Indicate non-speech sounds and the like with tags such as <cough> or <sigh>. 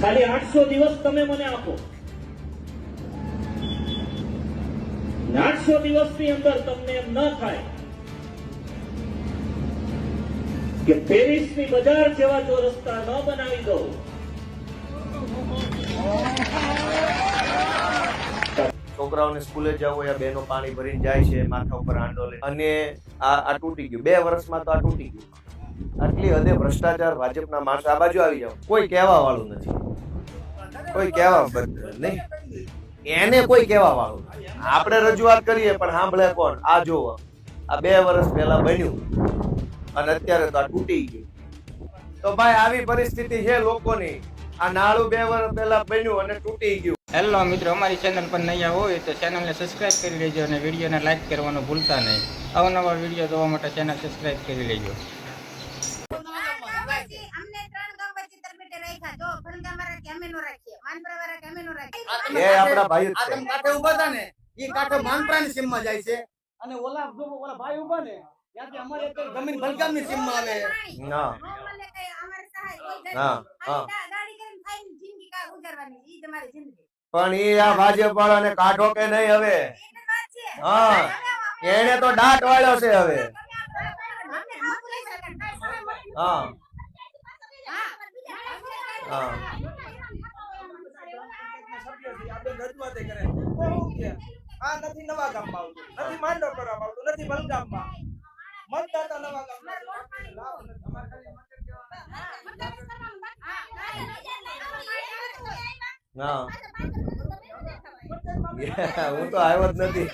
ખાલી આઠસો દિવસ તમે મને આપો. આઠસો દિવસની અંદર તમને એમ ન થાય કે પેરિસની બજાર જેવા જો રસ્તા ન બનાવી દઉં. છોકરાઓને સ્કૂલે જવું આ બેનો પાણી ભરીને જાય છે, માથા ઉપર આંડો લઈ અને આ તૂટી ગયું. બે વર્ષમાં તો આ તૂટી ગયું. આટલી હદે ભ્રષ્ટાચાર ભાજપના માણસો આ બાજુ આવી જાવ કોઈ કહેવા વાળું નથી. કોઈ કહેવા નહીં. એને કોઈ કહેવા વાળું આપણે રજૂઆત કરીએ, પણ સાંભળે કોણ? આ જુઓ આ બે વર્ષ પહેલા બન્યું. અને અત્યારે તો આ તૂટી ગયું. તો ભાઈ, આવી પરિસ્થિતિ છે લોકોની. આ નાળું બે વર્ષ પહેલા બન્યું અને તૂટી ગયું. હેલો મિત્રો, અમારી ચેનલ પર નયા હોય તો ચેનલને સબસ્ક્રાઇબ કરી લેજો અને વિડીયોને લાઈક કરવાનું ભૂલતા નહીં. અવનવા વીડિયો જોવા માટે ચેનલ સબસ્ક્રાઇબ કરી લેજો. નો રાખીએ. માનપરા વાળા કે અમે નો રાખીએ એ આપણા ભાઈ જ આ છે. તમે કાંઠે હતા ને. ઈ કાંઠે માનપરાની સીમમાં જાય છે. અને ઓલા જો ઓલા ભાઈ ઊભા ને ત્યાંથી અમારે એક જમીન ભલગામની સીમમાં આવે. ના. નો કઈ અમારે સહાય કોઈ નથી. હા, હા. ગાડી કરીને ખાઈને જિંદગી કા ગુજારવાની. ઈ તમારી જિંદગી. પણ ઈ આ ભાજપ વાળાને કાઢો કે નહીં હવે? હા. એને તો દાંત વાળ્યો છે હવે. હા. હા. આ નથી નવા ગામમાં આવતું. નથી માંડો કરવા આવતું નથી વલગામમાં મતદાતા નવા ગામમાં હા. <laughs> હું તો આવ્યો જ નથી.